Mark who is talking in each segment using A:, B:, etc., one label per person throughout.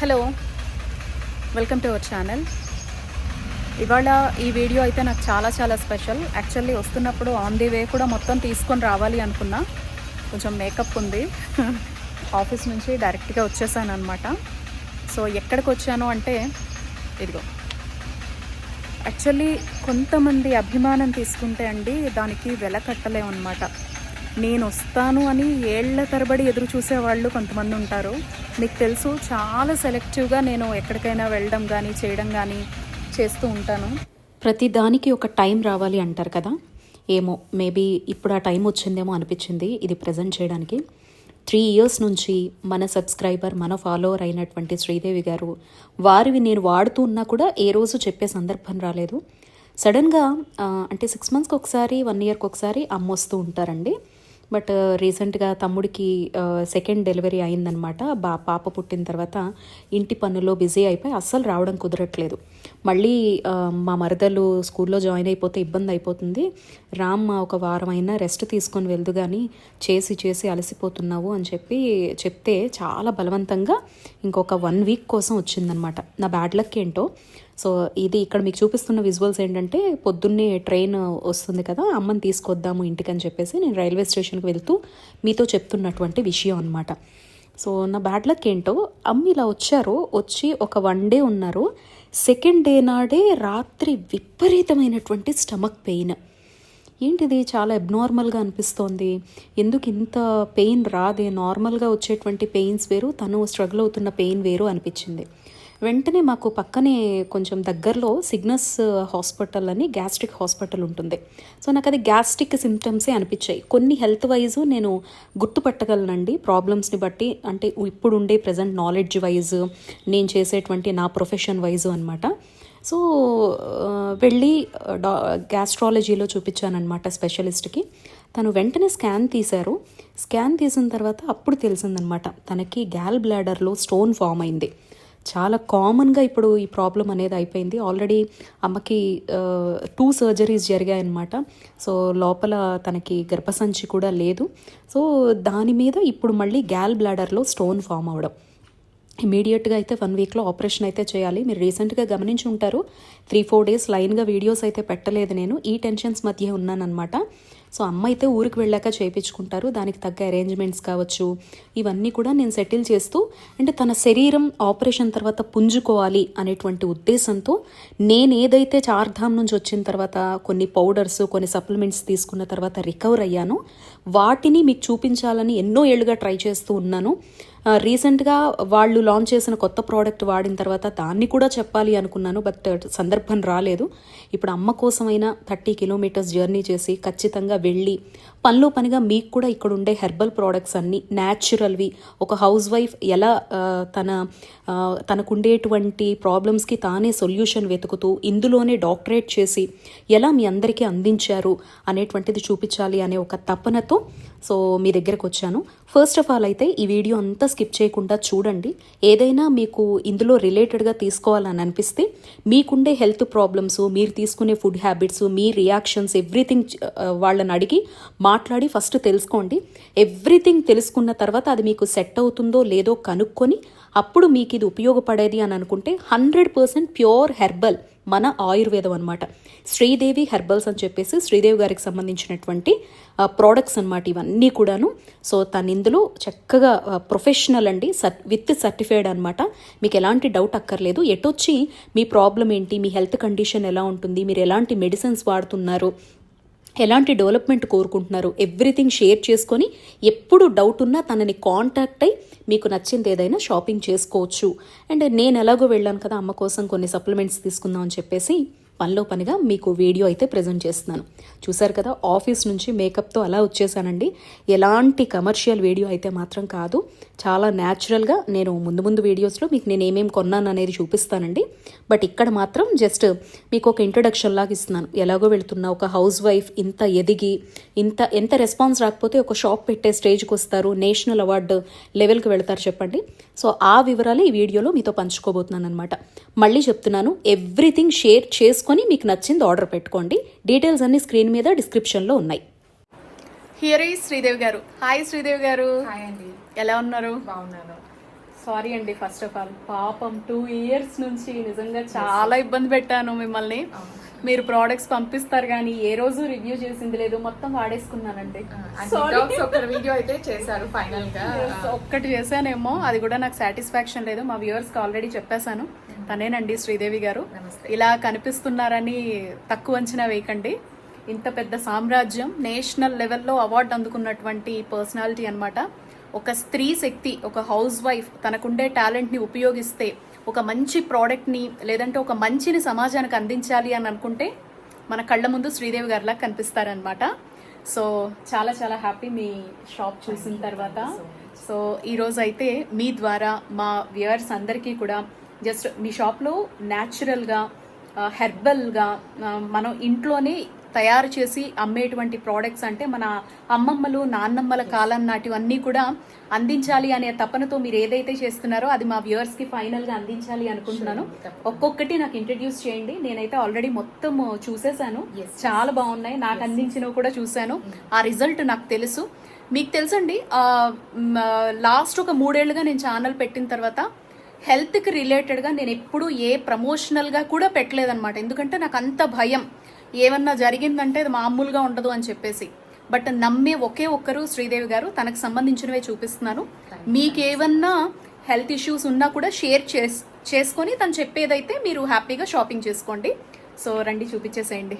A: Hello. Welcome to our channel ఇవాళ ఈ video అయితే నాకు చాలా చాలా స్పెషల్ యాక్చువల్లీ వస్తున్నప్పుడు ఆన్ ది వే కూడా మొత్తం తీసుకొని రావాలి అనుకున్నా. కొంచెం మేకప్ ఉంది. ఆఫీస్ నుంచి డైరెక్ట్గా వచ్చేసాను అనమాట సో ఎక్కడికి వచ్చాను అంటే ఇదిగో. యాక్చువల్లీ కొంతమంది అభిమానం తీసుకుంటే అండి దానికి వెల కట్టలేమన్నమాట నేను వస్తాను అని ఏళ్ళ తరబడి ఎదురు చూసేవాళ్ళు కొంతమంది ఉంటారు. మీకు తెలుసు చాలా సెలెక్టివ్గా నేను ఎక్కడికైనా వెళ్ళడం కానీ చేయడం కానీ చేస్తూ ఉంటాను.
B: ప్రతి దానికి ఒక టైం రావాలి అంటారు కదా? ఏమో మేబీ ఇప్పుడు ఆ టైం వచ్చిందేమో అనిపించింది ఇది ప్రజెంట్ చేయడానికి. త్రీ ఇయర్స్ నుంచి మన సబ్స్క్రైబర్ మన ఫాలోవర్ అయినటువంటి శ్రీదేవి గారు వారివి నేను వాడుతూ ఉన్నా కూడా ఏ రోజు చెప్పే సందర్భం రాలేదు. సడన్గా అంటే సిక్స్ మంత్స్కి ఒకసారి వన్ ఇయర్కి ఒకసారి అమ్మొస్తూ ఉంటారండి. బట్ uh, రీసెంట్గా తమ్ముడికి సెకండ్ డెలివరీ అయిందనమాట బా పాప పుట్టిన తర్వాత ఇంటి పనుల్లో బిజీ అయిపోయి అస్సలు రావడం కుదరట్లేదు. మళ్ళీ uh, మా మరదలు స్కూల్లో జాయిన్ అయిపోతే ఇబ్బంది అయిపోతుంది. రామ్ ఒక వారం అయినా రెస్ట్ తీసుకొని వెళ్దు కానీ చేసి చేసి అలసిపోతున్నావు అని చెప్పి చెప్తే చాలా బలవంతంగా ఇంకొక వన్ వీక్ కోసం వచ్చిందనమాట నా బ్యాడ్ లక్ ఏంటో? సో ఇది ఇక్కడ మీకు చూపిస్తున్న విజువల్స్ ఏంటంటే పొద్దున్నే ట్రైన్ వస్తుంది కదా అమ్మని తీసుకొద్దాము ఇంటికి అని చెప్పేసి నేను రైల్వే స్టేషన్కి వెళ్తూ మీతో చెప్తున్నటువంటి విషయం అనమాట సో నా బ్యాడ్ లక్ ఏంటో అమ్మ ఇలా వచ్చారు వచ్చి ఒక వన్ డే ఉన్నారు. సెకండ్ డే నాడే రాత్రి విపరీతమైనటువంటి స్టమక్ పెయిన్ ఏంటిది? చాలా అబ్నార్మల్గా అనిపిస్తోంది. ఎందుకు ఇంత పెయిన్ రాదే? నార్మల్గా వచ్చేటువంటి పెయిన్స్ వేరు తను స్ట్రగుల్ అవుతున్న పెయిన్ వేరు అనిపించింది. వెంటనే మాకు పక్కనే కొంచెం దగ్గరలో సిగ్నస్ హాస్పిటల్ అని గ్యాస్ట్రిక్ హాస్పిటల్ ఉంటుంది. సో నాకు అది గ్యాస్ట్రిక్ సిమ్టమ్సే అనిపించాయి. కొన్ని హెల్త్ వైజ్ నేను గుర్తుపట్టగలనండి. ప్రాబ్లమ్స్ని బట్టి అంటే ఇప్పుడుండే ప్రజెంట్ నాలెడ్జ్ వైజ్ నేను చేసేటువంటి నా ప్రొఫెషన్ వైజ్ అనమాట సో వెళ్ళి డా గ్యాస్ట్రాలజీలో చూపించానమాట స్పెషలిస్ట్కి. తను వెంటనే స్కాన్ తీశారు. స్కాన్ తీసిన తర్వాత అప్పుడు తెలిసిందనమాట తనకి గ్యాల్ బ్లాడర్లో స్టోన్ ఫామ్ అయింది. చాలా కామన్గా ఇప్పుడు ఈ ప్రాబ్లం అనేది అయిపోయింది. ఆల్రెడీ అమ్మకి టూ సర్జరీస్ జరిగాయన్నమాట. సో లోపల తనకి గర్భసంచి కూడా లేదు. సో దాని మీద ఇప్పుడు మళ్ళీ గ్యాల్ బ్లాడర్లో స్టోన్ ఫామ్ అవడం. ఇమీడియట్గా అయితే వన్ వీక్లో ఆపరేషన్ అయితే చేయాలి. మీరు రీసెంట్గా గమనించి ఉంటారు. త్రీ ఫోర్ డేస్ లైన్గా వీడియోస్ అయితే పెట్టలేదు నేను. ఈ టెన్షన్స్ మధ్య ఉన్నానన్నమాట. సో అమ్మ అయితే ఊరికి వెళ్ళాక చేయించుకుంటారు. దానికి తగ్గ అరేంజ్మెంట్స్ కావచ్చు. ఇవన్నీ కూడా నేను సెటిల్ చేస్తూ అంటే తన శరీరం ఆపరేషన్ తర్వాత పుంజుకోవాలి అనేటువంటి ఉద్దేశంతో నేను ఏదైతే చార్ధామ్ నుంచి వచ్చిన తర్వాత కొన్ని పౌడర్స్ కొన్ని సప్లిమెంట్స్ తీసుకున్న తర్వాత రికవర్ అయ్యానో వాటిని మీకు చూపించాలని ఎన్నో ఏళ్ళుగా ట్రై చేస్తూ ఉన్నాను. రీసెంట్గా వాళ్ళు లాంచ్ చేసిన కొత్త ప్రోడక్ట్ వాడిన తర్వాత దాన్ని కూడా చెప్పాలి అనుకున్నాను బట్ సందర్భం రాలేదు. ఇప్పుడు అమ్మ కోసమైనా థర్టీ కిలోమీటర్స్ జర్నీ చేసి ఖచ్చితంగా వెళ్ళి పనిలో పనిగా మీకు కూడా ఇక్కడ ఉండే హెర్బల్ ప్రోడక్ట్స్ అన్నీ న్యాచురల్వి. ఒక హౌస్ వైఫ్ ఎలా తన తనకుండేటువంటి ప్రాబ్లమ్స్కి తానే సొల్యూషన్ వెతుకుతూ ఇందులోనే డాక్టరేట్ చేసి ఎలా మీ అందరికీ అందించారు అనేటువంటిది చూపించాలి అనే ఒక తపనతో సో మీ దగ్గరకు వచ్చాను. ఫస్ట్ ఆఫ్ ఆల్ అయితే ఈ వీడియో అంతా స్కిప్ చేయకుండా చూడండి. ఏదైనా మీకు ఇందులో రిలేటెడ్గా తీసుకోవాలని అనిపిస్తే మీకుండే హెల్త్ ప్రాబ్లమ్స్ మీరు తీసుకునే ఫుడ్ హ్యాబిట్స్ మీ రియాక్షన్స్ ఎవ్రీథింగ్ వాళ్ళని అడిగి మాట్లాడి ఫస్ట్ తెలుసుకోండి. ఎవ్రీథింగ్ తెలుసుకున్న తర్వాత అది మీకు సెట్ అవుతుందో లేదో కనుక్కొని అప్పుడు మీకు ఇది ఉపయోగపడేది అని అనుకుంటే హండ్రెడ్ పర్సెంట్ ప్యూర్ హెర్బల్ మన ఆయుర్వేదం అనమాట శ్రీదేవి హెర్బల్స్ అని చెప్పేసి శ్రీదేవి గారికి సంబంధించినటువంటి ప్రోడక్ట్స్ అనమాట ఇవన్నీ కూడాను. సో తను ఇందులో చక్కగా ప్రొఫెషనల్ అండి సర్ విత్ సర్టిఫైడ్ అనమాట మీకు ఎలాంటి డౌట్ అక్కర్లేదు. ఎటొచ్చి మీ ప్రాబ్లం ఏంటి? మీ హెల్త్ కండిషన్ ఎలా ఉంటుంది? మీరు ఎలాంటి మెడిసిన్స్ వాడుతున్నారు? ఎలాంటి డెవలప్మెంట్ కోరుకుంటున్నారు ఎవ్రీథింగ్ షేర్ చేసుకొని ఎప్పుడు డౌట్ ఉన్నా తనని కాంటాక్ట్ అయ్యి మీకు నచ్చింది ఏదైనా షాపింగ్ చేసుకోవచ్చు. అండ్ నేను ఎలాగో వెళ్ళాను కదా అమ్మ కోసం కొన్ని సప్లిమెంట్స్ తీసుకుందాం అని చెప్పేసి పనిలో పనిగా మీకు వీడియో అయితే ప్రజెంట్ చేస్తున్నాను. చూసారు కదా ఆఫీస్ నుంచి మేకప్తో అలా వచ్చేసానండి. ఎలాంటి కమర్షియల్ వీడియో అయితే మాత్రం కాదు. చాలా న్యాచురల్గా నేను ముందు ముందు వీడియోస్లో మీకు నేను ఏమేమి కొన్నాను అనేది చూపిస్తానండి. బట్ ఇక్కడ మాత్రం జస్ట్ మీకు ఒక ఇంట్రొడక్షన్ లాగా ఇస్తున్నాను. ఎలాగో వెళ్తున్నా ఒక హౌస్ వైఫ్ ఇంత ఎదిగి ఇంత ఎంత రెస్పాన్స్ రాకపోతే ఒక షాప్ పెట్టే స్టేజ్కి వస్తారు నేషనల్ అవార్డు లెవెల్కి వెళ్తారు చెప్పండి. సో ఆ వివరాలు ఈ వీడియోలో మీతో పంచుకోబోతున్నాను అనమాట మళ్ళీ చెప్తున్నాను ఎవ్రీథింగ్ షేర్ చేసుకొని మీకు నచ్చింది ఆర్డర్ పెట్టుకోండి. డీటెయిల్స్ అన్ని స్క్రీన్ మీద డిస్క్రిప్షన్లో ఉన్నాయి.
A: హియర్ ఈ శ్రీదేవి గారు. హాయ్ శ్రీదేవి గారు.
C: హాయ్ అండి.
A: ఎలా ఉన్నారు?
C: బాగున్నాను.
B: సారీ అండి ఫస్ట్ ఆఫ్ ఆల్ పాపం టూ ఇయర్స్ నుంచి నిజంగా చాలా ఇబ్బంది పెట్టాను మిమ్మల్ని. మీరు ప్రోడక్ట్స్ పంపిస్తారు కానీ ఏ రోజు రివ్యూ చేసింది లేదు మొత్తం వాడేసుకున్నానండి.
C: వీడియో అయితే చేశారు ఫైనల్గా
B: Yes, ఒక్కటి చేశానేమో. అది కూడా నాకు సాటిస్ఫాక్షన్ లేదు. మా వ్యూవర్స్కి ఆల్రెడీ చెప్పేశాను. తనేనండి శ్రీదేవి గారు. ఇలా కనిపిస్తున్నారని తక్కువ అంచనా వేయకండి. ఇంత పెద్ద సామ్రాజ్యం నేషనల్ లెవెల్లో అవార్డు అందుకున్నటువంటి పర్సనాలిటీ అన్నమాట. ఒక స్త్రీ శక్తి ఒక హౌస్ వైఫ్ తనకుండే టాలెంట్ని ఉపయోగిస్తే ఒక మంచి ప్రోడక్ట్ని లేదంటే ఒక మంచిని సమాజానికి అందించాలి అని అనుకుంటే మన కళ్ళ ముందు శ్రీదేవి గారిలా కనిపిస్తారనమాట సో చాలా చాలా హ్యాపీ మీ షాప్ చూసిన తర్వాత. సో ఈ రోజు అయితే మీ ద్వారా మా వ్యూవర్స్ అందరికీ కూడా జస్ట్ మీ షాప్లో న్యాచురల్గా హెర్బల్గా మనం ఇంట్లోనే తయారు చేసి అమ్మేటువంటి ప్రోడక్ట్స్ అంటే మన అమ్మమ్మలు నాన్నమ్మల కాలం నాటివన్నీ కూడా అందించాలి అనే తపనతో మీరు ఏదైతే చేస్తున్నారో అది మా వ్యూవర్స్కి ఫైనల్గా అందించాలి అనుకుంటున్నాను. ఒక్కొక్కటి నాకు ఇంట్రడ్యూస్ చేయండి. నేనైతే ఆల్రెడీ మొత్తం చూసేశాను. చాలా బాగున్నాయి. నాకు అందించినవి కూడా చూశాను. ఆ రిజల్ట్ నాకు తెలుసు. మీకు తెలుసండి లాస్ట్ ఒక మూడేళ్ళుగా నేను ఛానల్ పెట్టిన తర్వాత హెల్త్కి రిలేటెడ్గా నేను ఎప్పుడూ ఏ ప్రమోషనల్గా కూడా పెట్టలేదన్నమాట. ఎందుకంటే నాకు అంత భయం. ఏమన్నా జరిగిందంటే అది మామూలుగా ఉండదు అని చెప్పేసి. బట్ నమ్మే ఒకే ఒక్కరు శ్రీదేవి గారు తనకు సంబంధించినవే చూపిస్తున్నాను మీకేమన్నా హెల్త్ ఇష్యూస్ ఉన్నా కూడా షేర్ చేస్ చేసుకొని తను చెప్పేదైతే మీరు హ్యాపీగా షాపింగ్ చేసుకోండి. సో రండి చూపించేసేయండి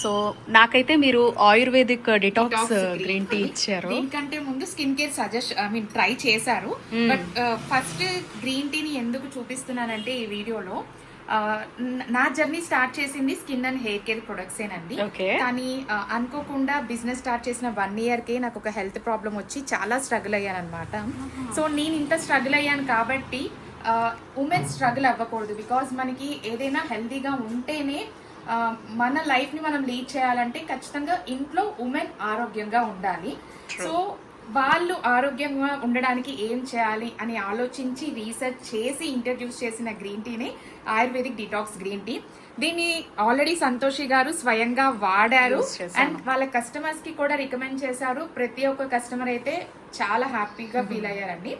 B: సో నాకైతే మీరు ఆయుర్వేదిక్ డిటాక్స్ గ్రీన్ టీ ఇచ్చారు.
C: దీనికంటే ముందు skin care suggest I mean try చేశారు. బట్ ఫస్ట్ గ్రీన్ టీని ఎందుకు చూపిస్తున్నానంటే ఈ వీడియోలో న- జర్నీ స్టార్ట్ చేసింది skin and hair care products ఏనండి. కానీ అనుకోకుండా బిజినెస్ స్టార్ట్ చేసిన వన్ ఇయర్ కే నాకు ఒక హెల్త్ ప్రాబ్లం వచ్చి చాలా స్ట్రగుల్ అయ్యాను అనమాట సో నేను ఇంత స్ట్రగుల్ అయ్యాను కాబట్టి ఉమెన్ స్ట్రగుల్ అవ్వకూడదు బికాజ్ మనకి ఏదైనా హెల్తీగా ఉంటేనే మన లైఫ్ని మనం లీడ్ చేయాలంటే ఖచ్చితంగా ఇంట్లో ఉమెన్ ఆరోగ్యంగా ఉండాలి. సో వాళ్ళు ఆరోగ్యంగా ఉండడానికి ఏం చేయాలి అని ఆలోచించి రీసెర్చ్ చేసి ఇంట్రడ్యూస్ చేసిన గ్రీన్ టీనే ఆయుర్వేదిక్ డిటాక్స్ గ్రీన్ టీ దీన్ని ఆల్రెడీ సంతోషి గారు స్వయంగా వాడారు. అండ్ వాళ్ళ కస్టమర్స్కి కూడా రికమెండ్ చేశారు. ప్రతి ఒక్క కస్టమర్ అయితే చాలా హ్యాపీగా ఫీల్ అయ్యారండి.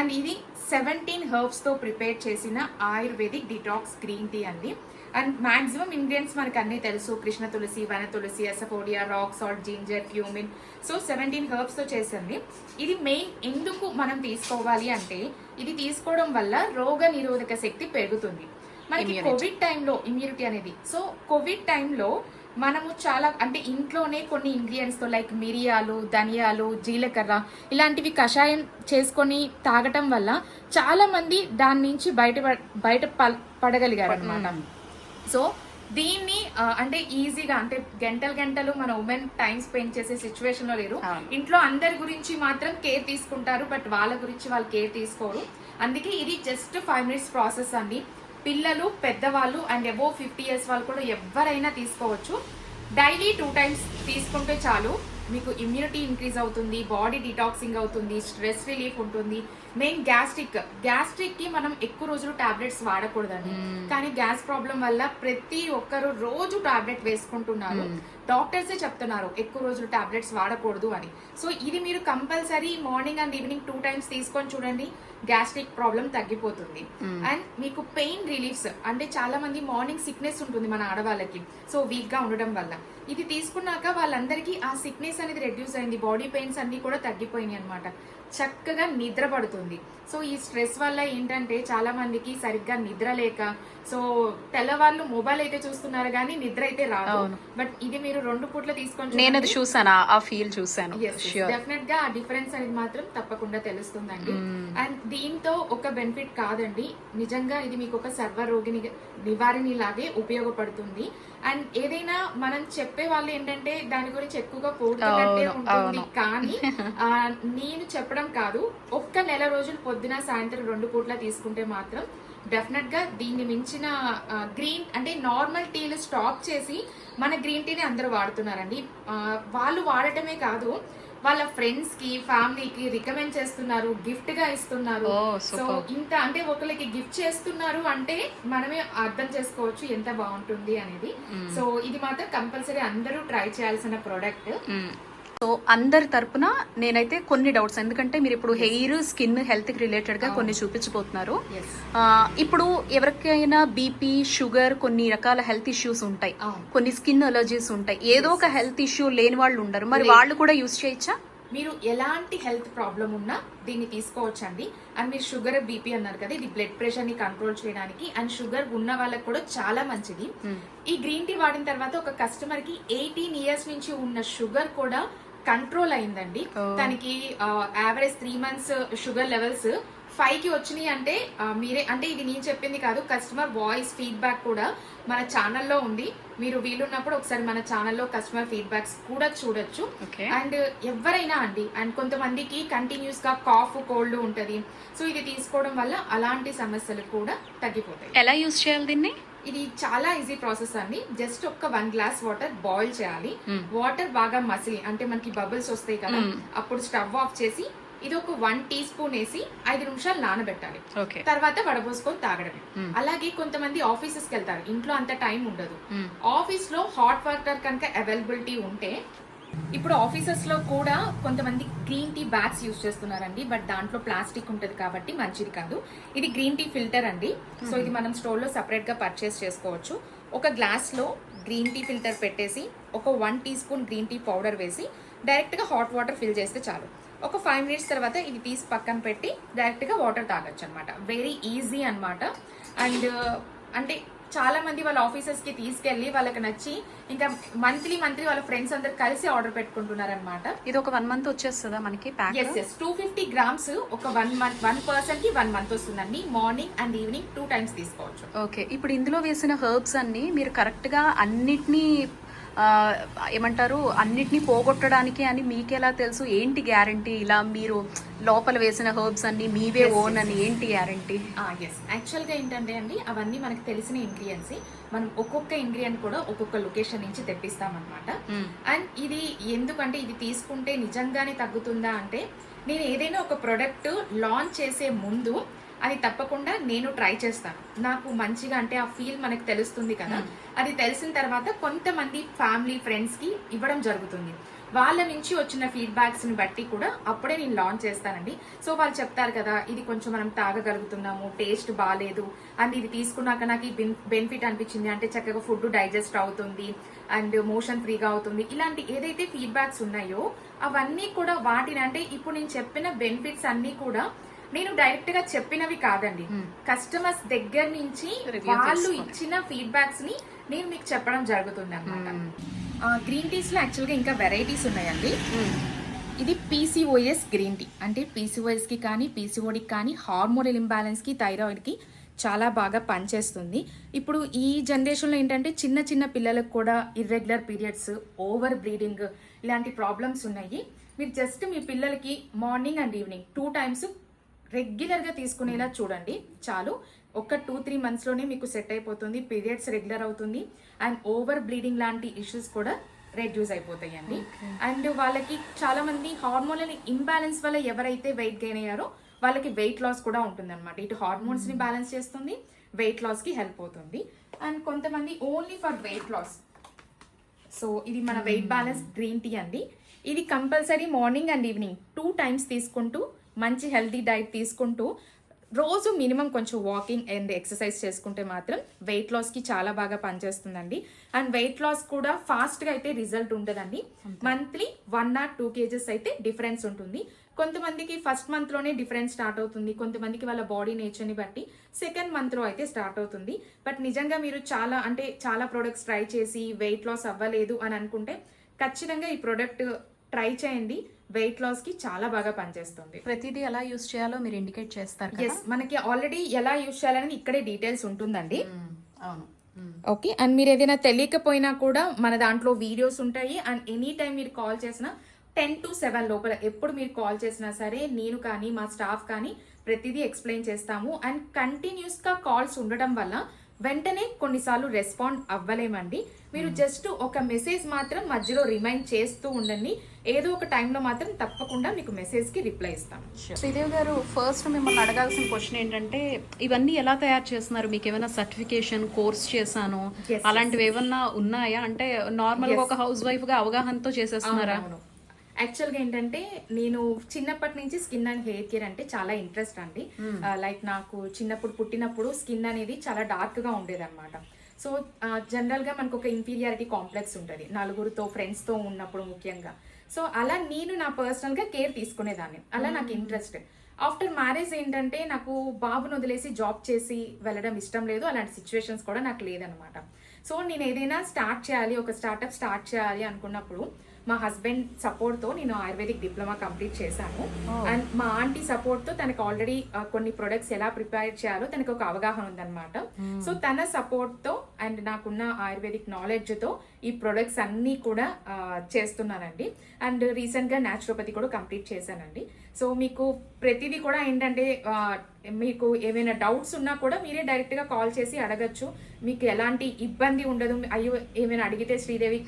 C: అండ్ ఇది సెవెంటీన్ హర్బ్స్తో ప్రిపేర్ చేసిన ఆయుర్వేదిక్ డిటాక్స్ గ్రీన్ టీ అండి. అండ్ మాక్సిమం ఇంగ్రీడియంట్స్ మనకు అన్ని తెలుసు. Krishna tulsi Vana tulsi asafoetida rock salt ginger cumin so seventeen హర్బ్స్తో చేసింది. ఇది మెయిన్ ఎందుకు మనం తీసుకోవాలి అంటే ఇది తీసుకోవడం వల్ల రోగ నిరోధక శక్తి పెరుగుతుంది. మనకి కోవిడ్ టైంలో ఇమ్యూనిటీ అనేది. సో కోవిడ్ టైంలో మనము చాలా అంటే ఇంట్లోనే కొన్ని ఇంగ్రీడియంట్స్తో లైక్ మిరియాలు ధనియాలు జీలకర్ర ఇలాంటివి కషాయం చేసుకొని తాగటం వల్ల చాలా మంది దాని నుంచి బయట బయట పడగలిగారు అనమాట సో దీన్ని అంటే ఈజీగా అంటే గంటలు గంటలు మన ఉమెన్ టైం స్పెండ్ చేసే సిచ్యువేషన్లో లేరు. ఇంట్లో అందరి గురించి మాత్రం కేర్ తీసుకుంటారు బట్ వాళ్ళ గురించి వాళ్ళు కేర్ తీసుకోరు. అందుకే ఇది జస్ట్ ఫైవ్ మినిట్స్ ప్రాసెస్ అండి. పిల్లలు పెద్దవాళ్ళు అండ్ అబోవ్ ఫిఫ్టీ ఇయర్స్ వాళ్ళు కూడా ఎవరైనా తీసుకోవచ్చు. డైలీ టూ టైమ్స్ తీసుకుంటే చాలు. మీకు ఇమ్యూనిటీ ఇంక్రీజ్ అవుతుంది బాడీ డిటాక్సింగ్ అవుతుంది స్ట్రెస్ రిలీఫ్ ఉంటుంది. మెయిన్ గ్యాస్ట్రిక్ గ్యాస్ట్రిక్కి మనం ఎక్కువ రోజులు టాబ్లెట్స్ వాడకూడదండి. కానీ గ్యాస్ ప్రాబ్లం వల్ల ప్రతి ఒక్కరు రోజు టాబ్లెట్ వేసుకుంటున్నారు. డాక్టర్స్ చెప్తున్నారు ఎక్కువ రోజులు టాబ్లెట్స్ వాడకూడదు అని. సో ఇది మీరు compulsory morning and evening two times తీసుకొని చూడండి గ్యాస్ట్రిక్ ప్రాబ్లం తగ్గిపోతుంది. అండ్ మీకు పెయిన్ రిలీఫ్స్ అంటే చాలా మంది మార్నింగ్ సిక్నెస్ ఉంటుంది మన ఆడవాళ్ళకి సో వీక్గా ఉండడం వల్ల. ఇది తీసుకున్నాక వాళ్ళందరికీ ఆ సిక్నెస్ అనేది రెడ్యూస్ అయింది బాడీ పెయిన్స్ అన్ని కూడా తగ్గిపోయినాయి అనమాట చక్కగా నిద్ర పడుతుంది. సో ఈ స్ట్రెస్ వల్ల ఏంటంటే చాలా మందికి సరిగ్గా నిద్ర లేక సో తెల్లవాళ్ళు మొబైల్ అయితే చూస్తున్నారు కానీ నిద్ర అయితే రాదు. బట్ ఇది మీరు రెండు పూట్ల తీసుకొని
B: నేను అది చూసాను ఆ- ఫీల్ చూసాను.
C: డెఫినెట్గా ఆ డిఫరెన్స్ అనేది మాత్రం తప్పకుండా తెలుస్తుందండి. అండ్ దీంతో ఒక బెనిఫిట్ కాదండి. నిజంగా ఇది మీకు ఒక సర్వరోగిని నివారణి లాగే ఉపయోగపడుతుంది. అండ్ ఏదైనా మనం చెప్పే వాళ్ళు ఏంటంటే దాని గురించి ఎక్కువగా
B: అవును,
C: ఉంటుంది. కానీ ఆ, నేను చెప్పడం కాదు. ఒక్క నెల రోజులు పొద్దున సాయంత్రం రెండు పూట్ల తీసుకుంటే మాత్రం డెఫినెట్గా దీన్ని మించిన గ్రీన్ అంటే నార్మల్ టీలు స్టాప్ చేసి మన గ్రీన్ టీని అందరూ వాడుతున్నారండి. వాళ్ళు వాడటమే కాదు వాళ్ళ ఫ్రెండ్స్కి ఫ్యామిలీకి రికమెండ్ చేస్తున్నారు గిఫ్ట్గా ఇస్తున్నారు సో. ఇంత అంటే ఒకరికి గిఫ్ట్ చేస్తున్నారు అంటే మనమే అర్థం చేసుకోవచ్చు ఎంత బాగుంటుంది అనేది. సో ఇది మాత్రం కంపల్సరీ అందరూ ట్రై చేయాల్సిన ప్రోడక్ట్.
A: సో అందరి తరపున నేనైతే కొన్ని డౌట్స్. ఎందుకంటే మీరు ఇప్పుడు హెయిర్ స్కిన్ హెల్త్కి రిలేటెడ్గా కొన్ని చూపించబోతున్నారు. ఇప్పుడు ఎవరికైనా బీపీ షుగర్ కొన్ని రకాల హెల్త్ ఇష్యూస్ ఉంటాయి. కొన్ని స్కిన్ అలర్జీస్ ఉంటాయి. ఏదో ఒక హెల్త్ ఇష్యూ లేని వాళ్ళు ఉండరు. మరి వాళ్ళు కూడా యూస్ చేయొచ్చా?
C: మీరు ఎలాంటి హెల్త్ ప్రాబ్లం ఉన్నా దీన్ని తీసుకోవచ్చండి. అండ్ మీరు షుగర్ బీపీ అన్నారు కదా ఇది బ్లడ్ ప్రెషర్ని కంట్రోల్ చేయడానికి. అండ్ షుగర్ ఉన్న వాళ్ళకి కూడా చాలా మంచిది. ఈ గ్రీన్ టీ వాడిన తర్వాత ఒక కస్టమర్కి ఎయిటీన్ ఇయర్స్ నుంచి ఉన్న షుగర్ కూడా కంట్రోల్ అయిందండి. తనకి average three months sugar levels ఫైవ్కి వచ్చినాయి అంటే మీరే అంటే ఇది నేను చెప్పింది కాదు కస్టమర్ వాయిస్ ఫీడ్బ్యాక్ కూడా మన ఛానల్లో ఉంది. మీరు వీలున్నప్పుడు ఒకసారి మన ఛానల్లో కస్టమర్ ఫీడ్బ్యాక్స్ కూడా చూడొచ్చు. అండ్ ఎవరైనా అండి అండ్ కొంతమందికి కంటిన్యూస్గా కాఫ్ కోల్డ్ ఉంటది. సో ఇది తీసుకోవడం వల్ల అలాంటి సమస్యలు కూడా తగ్గిపోతాయి.
A: ఎలా యూస్ చేయాలి దీన్ని?
C: ఇది చాలా ఈజీ ప్రాసెస్ అండి. జస్ట్ ఒక్క వన్ గ్లాస్ వాటర్ బాయిల్ చేయాలి. వాటర్ బాగా మసిలి అంటే మనకి బబుల్స్ వస్తాయి కదా అప్పుడు స్టవ్ ఆఫ్ చేసి ఇది ఒక వన్ టీ స్పూన్ వేసి ఐదు నిమిషాలు నానబెట్టాలి.
A: ఓకే
C: తర్వాత వడపోసుకొని తాగడమే. అలాగే కొంతమంది ఆఫీసెస్కి వెళ్తారు. ఇంట్లో అంత టైం ఉండదు. ఆఫీస్లో హాట్ వాటర్ కనుక అవైలబిలిటీ ఉంటే ఇప్పుడు ఆఫీసెస్లో కూడా కొంతమంది గ్రీన్ టీ బ్యాగ్స్ యూస్ చేస్తున్నారండి బట్ దాంట్లో ప్లాస్టిక్ ఉంటది కాబట్టి మంచిది కాదు. ఇది గ్రీన్ టీ ఫిల్టర్ అండి. సో ఇది మనం స్టోర్లో సపరేట్గా పర్చేస్ చేసుకోవచ్చు. ఒక గ్లాస్లో గ్రీన్ టీ ఫిల్టర్ పెట్టేసి ఒక one teaspoon green tea powder వేసి డైరెక్ట్గా హాట్ వాటర్ ఫిల్ చేస్తే చాలు. ఒక ఫైవ్ మినిట్స్ తర్వాత ఇది తీసి పక్కన పెట్టి డైరెక్ట్గా వాటర్ తాగొచ్చు అనమాట వెరీ ఈజీ అన్నమాట. అండ్ అంటే చాలా మంది వాళ్ళ ఆఫీసెస్కి తీసుకెళ్ళి వాళ్ళకి నచ్చి ఇంకా మంత్లీ మంత్లీ వాళ్ళ ఫ్రెండ్స్ అందరు కలిసి ఆర్డర్ పెట్టుకుంటున్నారు అనమాట
A: ఇది ఒక వన్ మంత్ వచ్చేస్తుందా మనకి pack
C: yes yes two fifty grams ఒక వన్ మంత్ వన్ పర్సన్కి వన్ మంత్ వస్తుందండి. Morning and evening two times తీసుకోవచ్చు.
A: ఓకే ఇప్పుడు ఇందులో వేసిన హెర్బ్స్ అన్ని మీరు కరెక్ట్గా అన్నిటినీ ఏమంటారు అన్నిటినీ పోగొట్టడానికి అని మీకెలా తెలుసు? ఏంటి గ్యారంటీ? ఇలా మీరు లోపల వేసిన హెర్బ్స్ అన్ని మీవే ఓన్ అని ఏంటి గ్యారంటీ?
C: ఎస్ యాక్చువల్గా ఏంటంటే అండి అవన్నీ మనకు తెలిసిన ఇంగ్రీడియంట్స్ మనం ఒక్కొక్క ఇంగ్రీడియంట్ కూడా ఒక్కొక్క లొకేషన్ నుంచి తెప్పిస్తాం అనమాట అండ్ ఇది ఎందుకంటే ఇది తీసుకుంటే నిజంగానే తగ్గుతుందా అంటే నేను ఏదైనా ఒక ప్రొడక్ట్ లాంచ్ చేసే ముందు అది తప్పకుండా నేను ట్రై చేస్తాను. నాకు మంచిగా అంటే ఆ ఫీల్ మనకు తెలుస్తుంది కదా. అది తెలిసిన తర్వాత కొంతమంది ఫ్యామిలీ ఫ్రెండ్స్కి ఇవ్వడం జరుగుతుంది. వాళ్ళ నుంచి వచ్చిన ఫీడ్బ్యాక్స్ని బట్టి కూడా అప్పుడే నేను లాంచ్ చేస్తానండి. సో వాళ్ళు చెప్తారు కదా ఇది కొంచెం మనం తాగగలుగుతున్నాము టేస్ట్ బాగాలేదు అండ్ ఇది తీసుకున్నాక నాకు ఈ బెనిఫిట్ అనిపించింది. అంటే చక్కగా ఫుడ్ డైజెస్ట్ అవుతుంది అండ్ మోషన్ ఫ్రీగా అవుతుంది. ఇలాంటి ఏదైతే ఫీడ్బ్యాక్స్ ఉన్నాయో అవన్నీ కూడా వాటిని అంటే ఇప్పుడు నేను చెప్పిన బెనిఫిట్స్ అన్ని కూడా నేను డైరెక్ట్గా చెప్పినవి కాదండి. కస్టమర్స్ దగ్గర నుంచి వాళ్ళు ఇచ్చిన ఫీడ్బ్యాక్స్ని నేను మీకు చెప్పడం జరుగుతుంది అనమాట గ్రీన్ టీస్లో యాక్చువల్గా ఇంకా వెరైటీస్ ఉన్నాయండి. ఇది పీసీఓఎస్ గ్రీన్ టీ అంటే పీసీఓఎస్కి కానీ పీసీఓడికి కానీ హార్మోనల్ ఇంబ్యాలెన్స్కి థైరాయిడ్కి చాలా బాగా పనిచేస్తుంది. ఇప్పుడు ఈ జనరేషన్లో ఏంటంటే చిన్న చిన్న పిల్లలకు కూడా ఇర్రెగ్యులర్ పీరియడ్స్ ఓవర్ బ్లీడింగ్ ఇలాంటి ప్రాబ్లమ్స్ ఉన్నాయి. మీరు జస్ట్ మీ పిల్లలకి morning and evening two times రెగ్యులర్గా తీసుకునేలా చూడండి. చాలు. ఒక టూ త్రీ మంత్స్లోనే మీకు సెట్ అయిపోతుంది. పీరియడ్స్ రెగ్యులర్ అవుతుంది. అండ్ ఓవర్ బ్లీడింగ్ లాంటి ఇష్యూస్ కూడా రెడ్యూస్ అయిపోతాయండి. అండ్ వాళ్ళకి చాలా మంది హార్మోనల్ ఇంబ్యాలెన్స్ వల్ల ఎవరైతే వెయిట్ గెయిన్ అయ్యారో వాళ్ళకి వెయిట్ లాస్ కూడా ఉంటుంది అనమాట ఇటు హార్మోన్స్ని బ్యాలెన్స్ చేస్తుంది. వెయిట్ లాస్కి హెల్ప్ అవుతుంది. అండ్ కొంతమంది only for weight loss. So ఇది మన వెయిట్ బ్యాలెన్స్ గ్రీన్ టీ అండి. ఇది compulsory morning and evening two times తీసుకుంటూ మంచి హెల్తీ డైట్ తీసుకుంటూ రోజు మినిమం కొంచెం వాకింగ్ అండ్ ఎక్సర్సైజ్ చేసుకుంటే మాత్రం వెయిట్ లాస్కి చాలా బాగా పనిచేస్తుందండి. అండ్ వెయిట్ లాస్ కూడా ఫాస్ట్గా అయితే రిజల్ట్ ఉంటుందండి monthly one or two kgs అయితే డిఫరెన్స్ ఉంటుంది. కొంతమందికి ఫస్ట్ మంత్లోనే డిఫరెన్స్ స్టార్ట్ అవుతుంది. కొంతమందికి వాళ్ళ బాడీ నేచర్ని బట్టి సెకండ్ మంత్లో అయితే స్టార్ట్ అవుతుంది. బట్ నిజంగా మీరు చాలా అంటే చాలా ప్రొడక్ట్స్ ట్రై చేసి వెయిట్ లాస్ అవ్వలేదు అని అనుకుంటే ఖచ్చితంగా ఈ ప్రొడక్ట్ ట్రై చేయండి. వెయిట్ లాస్కి చాలా బాగా పనిచేస్తుంది.
A: ప్రతిదీ ఎలా యూస్ చేయాలో మీరు ఇండికేట్ చేస్తారు
C: ఎస్ మనకి ఆల్రెడీ ఎలా యూజ్ చేయాలనేది ఇక్కడే డీటెయిల్స్ ఉంటుందండి.
A: అవును.
C: ఓకే అండ్ మీరు ఏదైనా తెలియకపోయినా కూడా మన దాంట్లో వీడియోస్ ఉంటాయి. అండ్ ఎనీ టైం మీరు కాల్ చేసినా టెన్ టు సెవెన్ లోపల ఎప్పుడు మీరు కాల్ చేసినా సరే నేను కానీ మా స్టాఫ్ కానీ ప్రతిదీ ఎక్స్ప్లెయిన్ చేస్తాము. అండ్ కంటిన్యూస్గా కాల్స్ ఉండడం వల్ల వెంటనే కొన్నిసార్లు రెస్పాండ్ అవ్వలేమండి. మీరు జస్ట్ ఒక మెసేజ్ మాత్రం మధ్యలో రిమైండ్ చేస్తూ ఉండండి. ఏదో ఒక టైంలో మాత్రం తప్పకుండా మీకు మెసేజ్కి రిప్లై ఇస్తాము
A: శ్రీదేవ్ గారు ఫస్ట్ మిమ్మల్ని అడగాల్సిన క్వశ్చన్ ఏంటంటే ఇవన్నీ ఎలా తయారు చేస్తున్నారు? మీకు ఏమైనా సర్టిఫికేషన్ కోర్స్ చేశాను? అలాంటివి ఏమన్నా ఉన్నాయా? అంటే నార్మల్గా ఒక హౌస్ వైఫ్గా అవగాహనతో చేసేస్తున్నారా?
C: యాక్చువల్గా ఏంటంటే నేను చిన్నప్పటి నుంచి స్కిన్ అండ్ హెయిర్ కేర్ అంటే చాలా ఇంట్రెస్ట్ అండి. లైక్ నాకు చిన్నప్పుడు పుట్టినప్పుడు స్కిన్ అనేది చాలా డార్క్గా ఉండేది అనమాట సో జనరల్గా మనకు ఒక ఇన్ఫీరియారిటీ కాంప్లెక్స్ ఉంటుంది. నలుగురితో ఫ్రెండ్స్తో ఉన్నప్పుడు ముఖ్యంగా. సో అలా నేను నా పర్సనల్గా కేర్ తీసుకునేదాన్ని. అలా నాకు ఇంట్రెస్ట్ ఆఫ్టర్ మ్యారేజ్ ఏంటంటే నాకు బాబును వదిలేసి జాబ్ చేసి వెళ్ళడం ఇష్టం లేదు. అలాంటి సిచ్యువేషన్స్ కూడా నాకు లేదనమాట సో నేను ఏదైనా స్టార్ట్ చేయాలి ఒక స్టార్ట్అప్ స్టార్ట్ చేయాలి అనుకున్నప్పుడు మా హస్బెండ్ సపోర్ట్తో నేను ఆయుర్వేదిక్ డిప్లొమా కంప్లీట్ చేశాను. అండ్ మా ఆంటీ సపోర్ట్తో తనకు ఆల్రెడీ కొన్ని ప్రొడక్ట్స్ ఎలా ప్రిపేర్ చేయాలో తనకు ఒక అవగాహన ఉందన్నమాట. సో తన సపోర్ట్తో అండ్ నాకున్న ఆయుర్వేదిక్ నాలెడ్జ్తో ఈ ప్రొడక్ట్స్ అన్నీ కూడా చేస్తున్నానండి. అండ్ రీసెంట్గా న్యాచురోపతి కూడా కంప్లీట్ చేశానండి. సో మీకు ప్రతిదీ కూడా ఏంటంటే మీకు ఏమైనా డౌట్స్ ఉన్నా కూడా మీరే డైరెక్ట్గా కాల్ చేసి అడగచ్చు. మీకు ఎలాంటి ఇబ్బంది ఉండదు. అయ్యో ఏమైనా అడిగితే శ్రీదేవి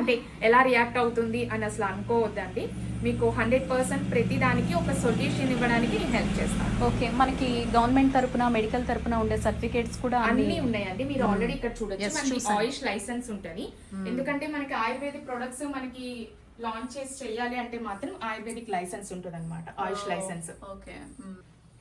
C: అంటే ఎలా రియాక్ట్ అవుతుంది అని అసలు అనుకోవద్దండి. మీకు హండ్రెడ్ పర్సెంట్ ప్రతి దానికి ఒక సొల్యూషన్ ఇవ్వడానికి నేను హెల్ప్ చేస్తాను.
A: ఓకే మనకి గవర్నమెంట్ తరపున మెడికల్ తరపున ఉండే సర్టిఫికేట్స్ కూడా
C: అన్ని ఉన్నాయండి. మీరు ఆల్రెడీ ఇక్కడ చూడొచ్చు. ఆయుష్ లైసెన్స్ ఉంటది. ఎందుకంటే మనకి ఆయుర్వేదిక్ ప్రొడక్ట్స్ మనకి లాంచ్ చేసి చేయాలి అంటే మాత్రం ఆయుర్వేదిక్ లైసెన్స్ ఉంటుంది అనమాట ఆయుష్ లైసెన్స్.
A: ఓకే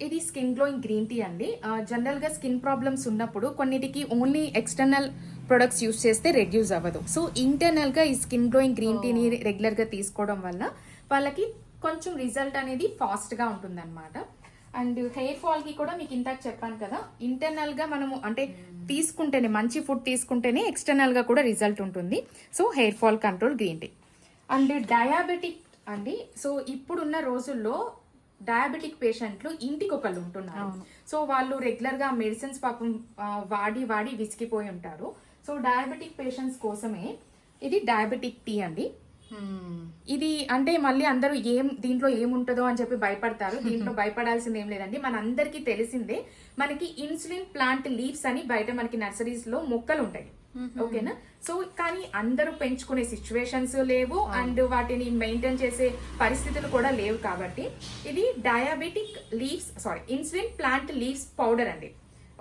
C: ఇది స్కిన్ గ్లోయింగ్ గ్రీన్ టీ అండి. జనరల్గా స్కిన్ ప్రాబ్లమ్స్ ఉన్నప్పుడు కొన్నిటికి ఓన్లీ ఎక్స్టర్నల్ ప్రొడక్ట్స్ యూస్ చేస్తే రెడ్యూస్ అవ్వదు. సో ఇంటర్నల్గా ఈ స్కిన్ గ్లోయింగ్ గ్రీన్ టీని రెగ్యులర్గా తీసుకోవడం వల్ల వాళ్ళకి కొంచెం రిజల్ట్ అనేది ఫాస్ట్గా ఉంటుంది అండ్ హెయిర్ ఫాల్కి కూడా మీకు ఇందాక చెప్పాను కదా ఇంటర్నల్గా మనము అంటే తీసుకుంటేనే మంచి ఫుడ్ తీసుకుంటేనే ఎక్స్టర్నల్గా కూడా రిజల్ట్ ఉంటుంది. So hair fall control green tea. And diabetic అండి సో ఇప్పుడున్న రోజుల్లో డయాబెటిక్ పేషెంట్లు ఇంటికి ఒకళ్ళు ఉంటున్నారు సో వాళ్ళు రెగ్యులర్గా మెడిసిన్స్ పాపం వాడి వాడి విసిగిపోయి ఉంటారు. సో డయాబెటిక్ పేషెంట్స్ కోసమే ఇది డయాబెటిక్ టీ అండి. ఇది అంటే మళ్ళీ అందరూ ఏం దీంట్లో ఏముంటుందో అని చెప్పి భయపడతారు. దీంట్లో భయపడాల్సింది ఏం లేదండి. మన అందరికీ తెలిసిందే మనకి ఇన్సులిన్ ప్లాంట్ లీవ్స్ అని బయట మనకి నర్సరీస్లో మొక్కలు ఉంటాయి. ఓకేనా? సో కానీ అందరూ పెంచుకునే సిచ్యువేషన్స్ లేవు అండ్ వాటిని మెయింటైన్ చేసే పరిస్థితులు కూడా లేవు కాబట్టి ఇది diabetic leaves sorry insulin plant leaves powder అండి.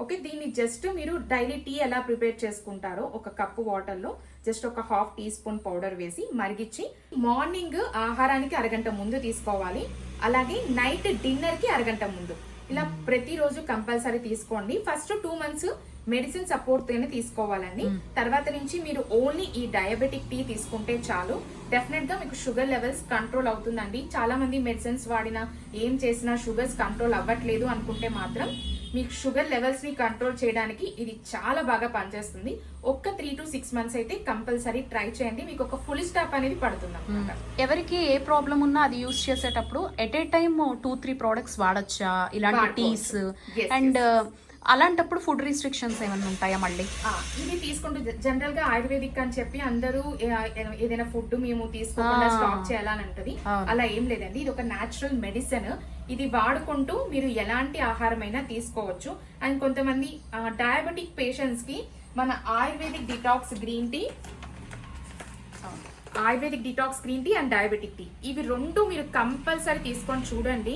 C: ఓకే దీన్ని జస్ట్ మీరు డైలీ టీ ఎలా ప్రిపేర్ చేసుకుంటారో ఒక కప్పు వాటర్లో జస్ట్ ఒక హాఫ్ టీ స్పూన్ పౌడర్ వేసి మరిగించి మార్నింగ్ ఆహారానికి అరగంట ముందు తీసుకోవాలి. అలాగే నైట్ డిన్నర్కి అరగంట ముందు. ఇలా ప్రతిరోజు కంపల్సరీ తీసుకోండి. First two months medicine support తోనే తీసుకోవాలండి. తర్వాత నుంచి మీరు ఓన్లీ ఈ డయాబెటిక్ టీ తీసుకుంటే చాలు. డెఫినెట్గా మీకు షుగర్ లెవెల్స్ కంట్రోల్ అవుతుందండి. చాలా మంది మెడిసిన్స్ వాడినా ఏం చేసినా షుగర్స్ కంట్రోల్ అవ్వట్లేదు అనుకుంటే మాత్రం మీకు షుగర్ లెవెల్స్ని కంట్రోల్ చేయడానికి ఇది చాలా బాగా పనిచేస్తుంది. ఒక్క త్రీ టు సిక్స్ మంత్స్ అయితే కంపల్సరీ ట్రై చేయండి. మీకు ఒక ఫుల్ స్టాప్ అనేది పడుతుంది అనమాట
A: ఎవరికి ఏ ప్రాబ్లం ఉన్నా అది యూస్ చేసేటప్పుడు at a time two three products వాడచ్చా? ఇలాంటి టీస్. అండ్ అలాంటప్పుడు ఫుడ్ రిస్ట్రిక్షన్స్ ఏమైనా ఉంటాయా మళ్ళీ?
C: ఇది తీసుకుంటూ జనరల్గా ఆయుర్వేదిక్ అని చెప్పి అందరూ ఏదైనా ఫుడ్ మేము తీసుకోకుండా. స్టాప్ చేయాలని
A: అవును.
C: అలా ఏం లేదండి. ఇది ఒక నేచురల్ మెడిసిన్ ఇది వాడుకుంటూ మీరు ఎలాంటి ఆహారం అయినా తీసుకోవచ్చు. అండ్ కొంతమంది డయాబెటిక్ పేషెంట్స్కి మన ayurvedic detox green tea ayurvedic detox green tea and diabetic tea ఇవి రెండు మీరు కంపల్సరీ తీసుకొని చూడండి.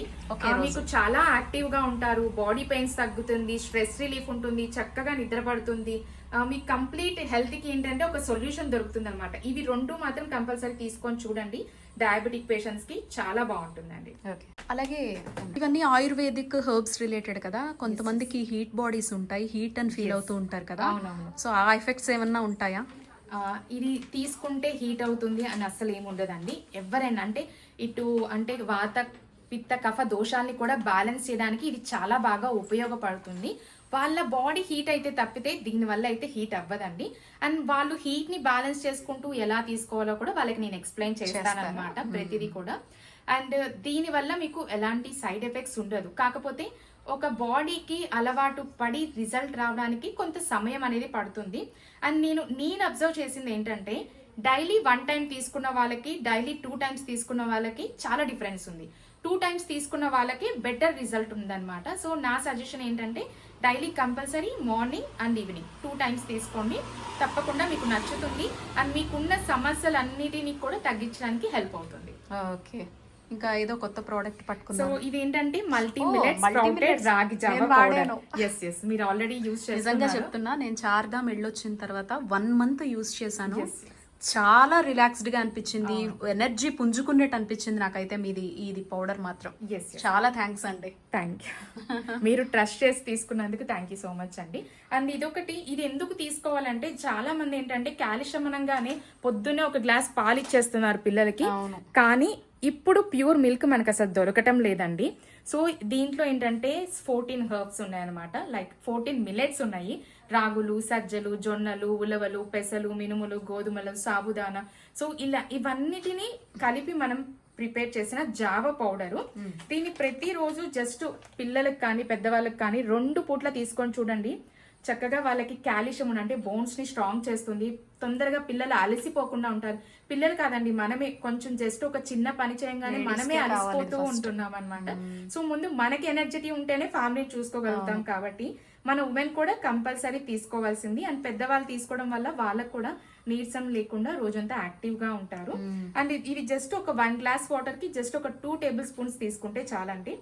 C: మీకు చాలా యాక్టివ్గా ఉంటారు. బాడీ పెయిన్స్ తగ్గుతుంది స్ట్రెస్ రిలీఫ్ ఉంటుంది చక్కగా నిద్ర మీ కంప్లీట్ హెల్త్కి ఏంటంటే ఒక సొల్యూషన్ దొరుకుతుంది అనమాట ఇవి రెండు మాత్రం కంపల్సరీ తీసుకొని చూడండి. డయాబెటిక్ పేషెంట్స్కి చాలా బాగుంటుందండి.
A: అలాగే ఇవన్నీ ఆయుర్వేదిక్ హెర్బ్స్ రిలేటెడ్ కదా? కొంతమందికి హీట్ బాడీస్ ఉంటాయి. హీట్ అని ఫీల్ అవుతూ ఉంటారు కదా. సో ఆ ఎఫెక్ట్స్ ఏమన్నా ఉంటాయా?
C: ఇది తీసుకుంటే హీట్ అవుతుంది అని అస్సలు ఏమి ఉండదండి. ఎవరైనా అంటే ఇటు అంటే వాత పిత్త కఫ దోషాల్ని కూడా బ్యాలెన్స్ చేయడానికి ఇది చాలా బాగా ఉపయోగపడుతుంది. వాళ్ళ బాడీ హీట్ అయితే తప్పితే దీనివల్ల అయితే హీట్ అవ్వదండి. అండ్ వాళ్ళు హీట్ని బ్యాలెన్స్ చేసుకుంటూ ఎలా తీసుకోవాలో కూడా వాళ్ళకి నేను ఎక్స్ప్లెయిన్ చేస్తాను అనమాట ప్రతిదీ కూడా. అండ్ దీని వల్ల మీకు ఎలాంటి సైడ్ ఎఫెక్ట్స్ ఉండదు. కాకపోతే ఒక బాడీకి అలవాటు పడి రిజల్ట్ రావడానికి కొంత సమయం అనేది పడుతుంది. అండ్ నేను నేను అబ్జర్వ్ చేసింది ఏంటంటే డైలీ వన్ టైం తీసుకున్న వాళ్ళకి డైలీ టూ టైమ్స్ తీసుకున్న వాళ్ళకి చాలా డిఫరెన్స్ ఉంది. టూ టైమ్స్ తీసుకున్న వాళ్ళకి బెటర్ రిజల్ట్ ఉందన్నమాట. సో నా సజెషన్ ఏంటంటే daily compulsory morning and evening two times తీసుకోండి. తప్పకుండా మీకు నచ్చుతుంది. అండ్ మీకున్న సమస్యలన్నిటినీ కూడా తగ్గించడానికి హెల్ప్ అవుతుంది.
A: ఓకే. ఇంకా ఏదో కొత్త ప్రోడక్ట్
C: సో
A: పట్టుకున్నాం
C: ఇదేంటంటే multi
A: Oh,
C: millet
A: multi
C: sprouted. Ragi Java
A: వాడాను.
C: ఎస్ ఎస్ మీరు ఆల్రెడీ యూస్
A: నిజంగా చెప్తున్నా నేను చార్గా వెళ్ళొచ్చిన తర్వాత వన్ మంత్ యూస్ చేశాను.
B: చాలా రిలాక్స్డ్గా అనిపించింది. ఎనర్జీ పుంజుకున్నట్టు అనిపించింది నాకైతే మీది ఇది పౌడర్ మాత్రం.
C: ఎస్
B: చాలా థ్యాంక్స్ అండి.
C: థ్యాంక్ యూ మీరు ట్రస్ట్ చేసి తీసుకున్నందుకు థ్యాంక్ యూ సో మచ్ అండి. అండ్ ఇదొకటి ఇది ఎందుకు తీసుకోవాలంటే చాలా మంది ఏంటంటే కాల్షియం అనగానే పొద్దున్నే ఒక గ్లాస్ పాలు ఇచ్చేస్తున్నారు పిల్లలకి. కానీ ఇప్పుడు ప్యూర్ మిల్క్ మనకు అసలు దొరకటం లేదండి. సో దీంట్లో ఏంటంటే ఫోర్టీన్ హర్బ్స్ ఉన్నాయన్నమాట. లైక్ ఫోర్టీన్ మిలెట్స్ ఉన్నాయి. రాగులు సజ్జలు జొన్నలు ఉలవలు పెసలు మినుములు గోధుమలు సాబుదానా. సో ఇలా ఇవన్నిటిని కలిపి మనం ప్రిపేర్ చేసిన జావ పౌడరు. దీన్ని ప్రతిరోజు జస్ట్ పిల్లలకు కానీ పెద్దవాళ్ళకి కానీ రెండు పూట్ల తీసుకొని చూడండి. చక్కగా వాళ్ళకి అంటే బోన్స్ని స్ట్రాంగ్ చేస్తుంది. తొందరగా పిల్లలు అలసిపోకుండా ఉంటారు. పిల్లలు కాదండి మనమే కొంచెం జస్ట్ ఒక చిన్న పని చేయగానే మనమే అలసిపోతూ ఉంటున్నాం అనమాట సో ముందు మనకి ఎనర్జిటీ ఉంటేనే ఫ్యామిలీ చూసుకోగలుగుతాం కాబట్టి మన ఉమెన్ కూడా కంపల్సరీ తీసుకోవాల్సింది. అండ్ పెద్దవాళ్ళు తీసుకోవడం వల్ల వాళ్ళకు కూడా నీరసం లేకుండా రోజంతా యాక్టివ్గా ఉంటారు అండ్ ఇది జస్ట్ ఒక వన్ గ్లాస్ వాటర్కి జస్ట్ ఒక టూ టేబుల్ స్పూన్స్ తీసుకుంటే చాలండి.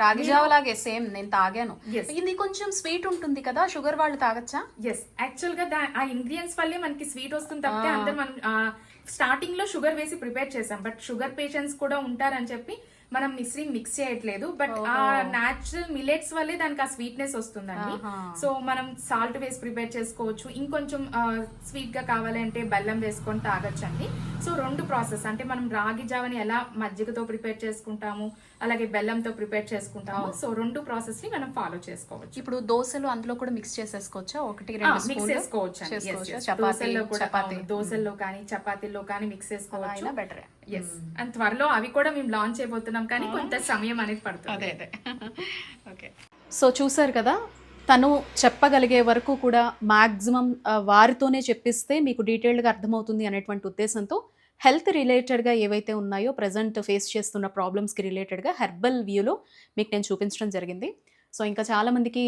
B: రాగి లాగే సేమ్ నేను తాగాను. ఇది కొంచెం స్వీట్ ఉంటుంది కదా షుగర్ వాళ్ళు తాగచ్చా?
C: ఎస్ యాక్చువల్గా ఆ ఇంగ్రీడియంట్స్ వల్లే మనకి స్వీట్ వస్తుంది తప్పితే అందరు మనం స్టార్టింగ్లో షుగర్ వేసి ప్రిపేర్ చేసాం బట్ షుగర్ పేషెంట్స్ కూడా ఉంటారని చెప్పి మనం మిక్సీ మిక్స్ చేయట్లేదు బట్ ఆ నాచురల్ మిలెట్స్ వల్లే దానికి ఆ స్వీట్నెస్ వస్తుందండి. సో మనం సాల్ట్ వేసి ప్రిపేర్ చేసుకోవచ్చు. ఇంకొంచెం స్వీట్గా కావాలంటే బెల్లం వేసుకొని తాగొచ్చండి. సో రెండు ప్రాసెస్ అంటే మనం రాగి జావని ఎలా మజ్జిగతో ప్రిపేర్ చేసుకుంటాము అలాగే బెల్లంతో ప్రిపేర్ చేసుకుంటాము. సో రెండు ప్రాసెస్ని మనం ఫాలో చేసుకోవచ్చు.
B: ఇప్పుడు దోశలు అందులో కూడా మిక్స్ చేసేసుకోవచ్చా? ఒకటి రెండు
C: మిక్స్ చేసుకోవచ్చు.
B: చపాతీ
C: దోసల్లో కానీ చపాతీల్లో కానీ మిక్స్ చేసుకోవచ్చు.
B: బెటర్.
C: ఎస్ అండ్ త్వరలో అవి కూడా మేము లాంచ్ అయిపోతున్నాం కానీ కొంత సమయం అనేది పడుతుంది.
B: అదే అదే. ఓకే. సో చూసారు కదా తను చెప్పగలిగే వరకు కూడా మ్యాక్సిమం వారితోనే చెప్పిస్తే మీకు డీటెయిల్డ్గా అర్థమవుతుంది అనేటువంటి ఉద్దేశంతో హెల్త్ రిలేటెడ్గా ఏవైతే ఉన్నాయో ప్రజెంట్ ఫేస్ చేస్తున్న ప్రాబ్లమ్స్కి రిలేటెడ్గా హెర్బల్ వ్యూలో మీకు నేను చూపించడం జరిగింది. సో ఇంకా చాలామందికి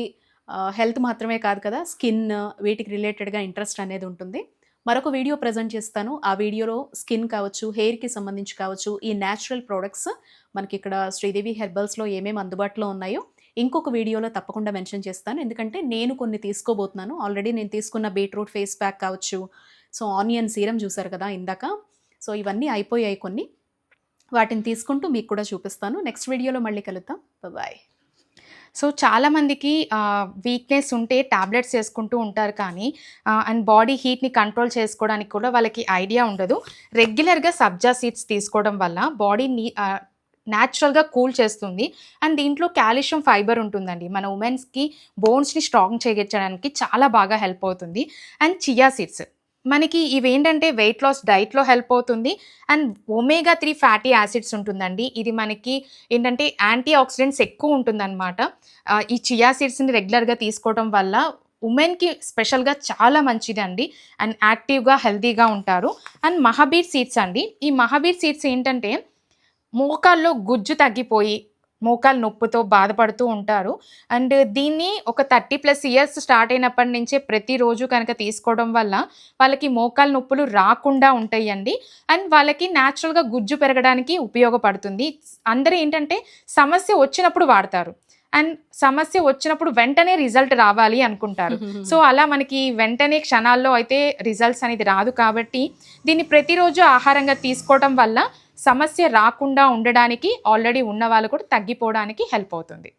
B: హెల్త్ మాత్రమే కాదు కదా స్కిన్ వీటికి రిలేటెడ్గా ఇంట్రెస్ట్ అనేది ఉంటుంది. మరొక వీడియో ప్రజెంట్ చేస్తాను. ఆ వీడియోలో స్కిన్ కావచ్చు హెయిర్కి సంబంధించి కావచ్చు ఈ న్యాచురల్ ప్రోడక్ట్స్ మనకి ఇక్కడ శ్రీదేవి హెర్బల్స్లో ఏమేమి అందుబాటులో ఉన్నాయో ఇంకొక వీడియోలో తప్పకుండా మెన్షన్ చేస్తాను. ఎందుకంటే నేను కొన్ని తీసుకోబోతున్నాను. ఆల్రెడీ నేను తీసుకున్న బీట్రూట్ ఫేస్ ప్యాక్ కావచ్చు. సో ఆనియన్ సీరం చూసారు కదా ఇందాక. సో ఇవన్నీ అయిపోయాయి కొన్ని. వాటిని తీసుకుంటూ మీకు కూడా చూపిస్తాను. నెక్స్ట్ వీడియోలో మళ్ళీ కలుద్దాం. బాయ్
C: సో చాలామందికి వీక్నెస్ ఉంటే టాబ్లెట్స్ వేసుకుంటూ ఉంటారు కానీ అండ్ బాడీ హీట్ని కంట్రోల్ చేసుకోవడానికి కూడా వాళ్ళకి ఐడియా ఉండదు. రెగ్యులర్గా సబ్జా సీడ్స్ తీసుకోవడం వల్ల బాడీని న్యాచురల్గా కూల్ చేస్తుంది. అండ్ దీంట్లో కాల్షియం ఫైబర్ ఉంటుందండి. మన ఉమెన్స్కి బోన్స్ని స్ట్రాంగ్ చేయించడానికి చాలా బాగా హెల్ప్ అవుతుంది. అండ్ చియా సీడ్స్ మనకి ఇవేంటంటే వెయిట్ లాస్ డైట్లో హెల్ప్ అవుతుంది. And omega three fatty acids ఉంటుందండి. ఇది మనకి ఏంటంటే యాంటీ ఆక్సిడెంట్స్ ఎక్కువ ఉంటుందన్నమాట. ఈ చియా సీడ్స్ని రెగ్యులర్గా తీసుకోవడం వల్ల ఉమెన్కి స్పెషల్గా చాలా మంచిదండి. అండ్ యాక్టివ్గా హెల్తీగా ఉంటారు. అండ్ మహాబీర్ సీడ్స్ అండి. ఈ మహాబీర్ సీడ్స్ ఏంటంటే మోకాల్లో గుజ్జు తగ్గిపోయి మోకాలు నొప్పుతో బాధపడుతూ ఉంటారు. అండ్ దీన్ని ఒక థర్టీ ప్లస్ ఇయర్స్ స్టార్ట్ అయినప్పటి నుంచే ప్రతిరోజు కనుక తీసుకోవడం వల్ల వాళ్ళకి మోకాలు నొప్పులు రాకుండా ఉంటాయండి. అండ్ వాళ్ళకి న్యాచురల్గా గుజ్జు పెరగడానికి ఉపయోగపడుతుంది. అందరూ ఏంటంటే సమస్య వచ్చినప్పుడు వాడతారు. అండ్ సమస్య వచ్చినప్పుడు వెంటనే రిజల్ట్ రావాలి అనుకుంటారు. సో అలా మనకి వెంటనే క్షణాల్లో అయితే రిజల్ట్స్ అనేది రాదు కాబట్టి దీన్ని ప్రతిరోజు ఆహారంగా తీసుకోవడం వల్ల సమస్య రాకుండా ఉండడానికి ఆల్రెడీ ఉన్న వాళ్ళు కూడా తగ్గిపోవడానికి హెల్ప్ అవుతుంది.